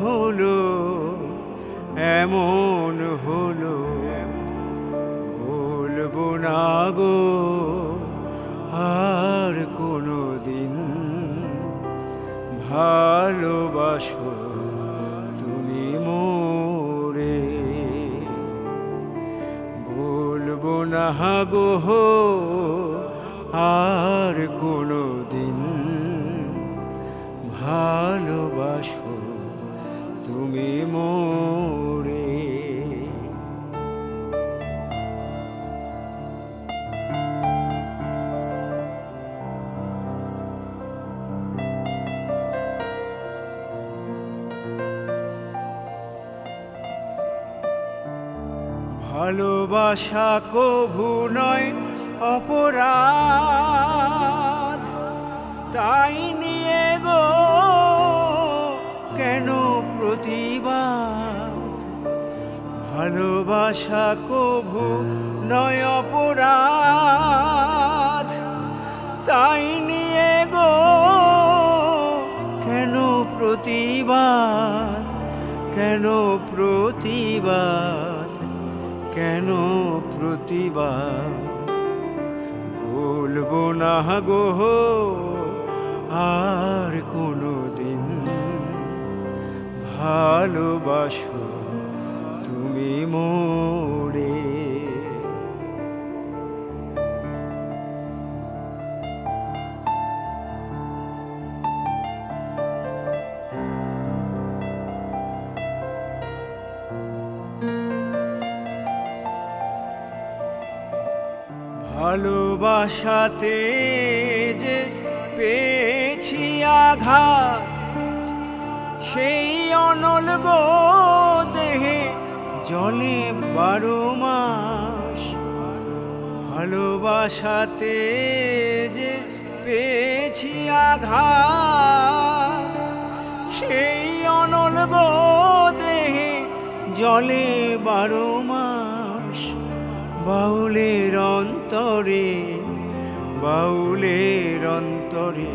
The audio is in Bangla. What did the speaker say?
হলো, এমন হলো, বলব না গো, আর কোনো দিন ভালোবাসো তুমি মোরে। বলব না গো, আর কোনো দিন ভালোবাসো তুমি মোরে। ভালোবাসা কভু নয় অপরাধ তাই নিয়ে প্রতিবাদ, ভালোবাসা কভু নয় অপরাধ। তাই নিয়ে গো, কেন প্রতিবাদ কেন প্রতিবাদ কেন প্রতিবাদ? বলব না গো, আর কোনো ভালোবাসো তুমি মোরে। ভালোবাসাতে যে পেয়েছি আঘাত সেই অনল গো দেহে জলে বারো মাস। ভালোবাসাতে যে পেয়েছি আঘাত, সেই অনল গো দেহে জলে বারো মাস। বাউলের অন্তরে বাউলের অন্তরে